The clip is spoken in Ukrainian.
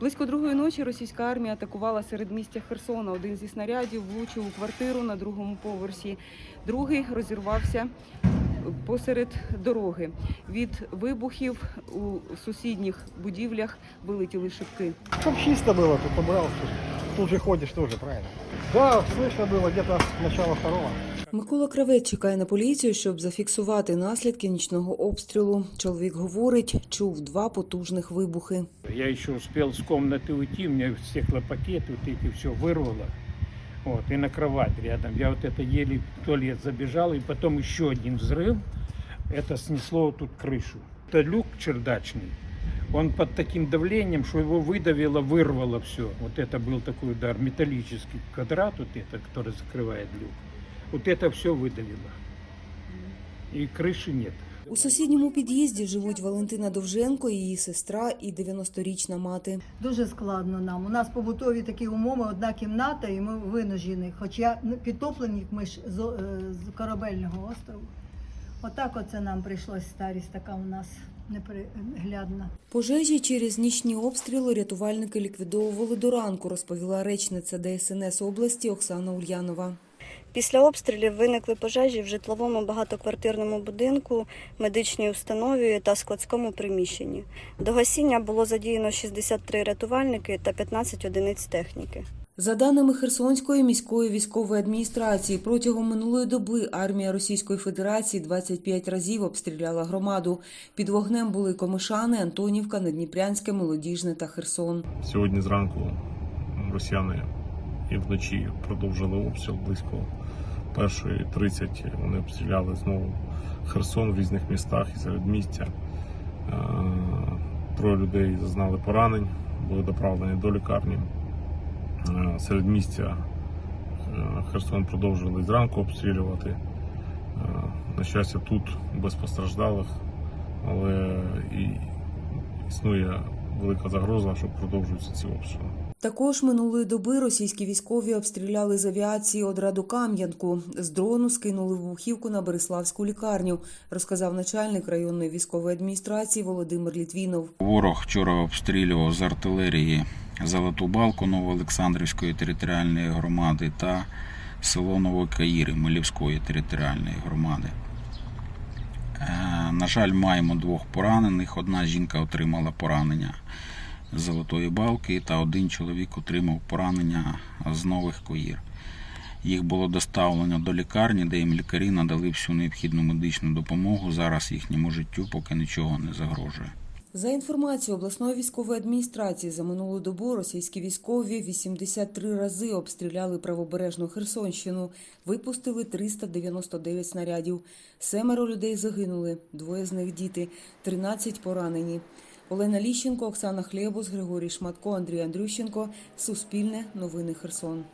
Близько другої ночі російська армія атакувала серед містя Херсона. Один зі снарядів влучив у квартиру на другому поверсі. Другий розірвався посеред дороги. Від вибухів у сусідніх будівлях вилетіли шибки. Чтоб чисто было, тут тут, тут же ходишь тоже, правильно? Да, слышно было где-то с начала второго. Микола Кравець чекає на поліцію, щоб зафіксувати наслідки нічного обстрілу. Чоловік говорить, чув два потужних вибухи. Я еще успел с комнаты уйти, мне стеклопакет вот эти все вырвало. Вот, и на кровать рядом. Я вот это еле в туалет забежал, и потом еще один взрыв. Это снесло тут крышу. Это люк чердачный. Он под таким давлением, что его выдавило, вырвало все. Вот это был такой удар. Металлический квадрат, вот это, который закрывает люк. Вот это все выдавило. И крыши нет. У сусідньому під'їзді живуть Валентина Довженко, її сестра і 90-річна мати. Дуже складно нам. У нас побутові такі умови, одна кімната, і ми винужені. Хоча ну, підтоплені ми ж з, е, з корабельного острову. Отак оце нам прийшлось старість така у нас неприглядна. Пожежі через нічні обстріли рятувальники ліквідовували до ранку, розповіла речниця ДСНС області Оксана Ульянова. Після обстрілів виникли пожежі в житловому багатоквартирному будинку, медичній установі та складському приміщенні. До гасіння було задіяно 63 рятувальники та 15 одиниць техніки. За даними Херсонської міської військової адміністрації, протягом минулої доби армія Російської Федерації 25 разів обстріляла громаду. Під вогнем були Комишани, Антонівка, Надніпрянське, Молодіжне та Херсон. Сьогодні зранку росіяни і вночі продовжили обстріл близько першої 30 Вони обстріляли знову Херсон в різних містах і середмістя. Е, Троє людей зазнали поранень, були доправлені до лікарні. Е, Середмістя е, Херсон продовжили зранку обстрілювати. Е, На щастя, тут без постраждалих, але і існує велика загроза, що продовжуються ці обстріли. Також минулої доби російські військові обстріляли з авіації одраду Кам'янку. З дрону скинули вибухівку на Береславську лікарню, розказав начальник районної військової адміністрації Володимир Літвінов. Ворог вчора обстрілював з артилерії Золоту Балку Новоолександрівської територіальної громади та село Новокаїри Милівської територіальної громади. Е, На жаль, маємо двох поранених. Одна жінка отримала поранення Золотої Балки, та один чоловік отримав поранення з нових коїр. Їх було доставлено до лікарні, де їм лікарі надали всю необхідну медичну допомогу. Зараз їхньому життю поки нічого не загрожує. За інформацією обласної військової адміністрації, за минулу добу російські військові 83 рази обстріляли правобережну Херсонщину, випустили 399 снарядів. Семеро людей загинули, двоє з них діти, 13 поранені. Олена Ліщенко, Оксана Хлєбус, Григорій Шматко, Андрій Андрющенко. Суспільне новини Херсон.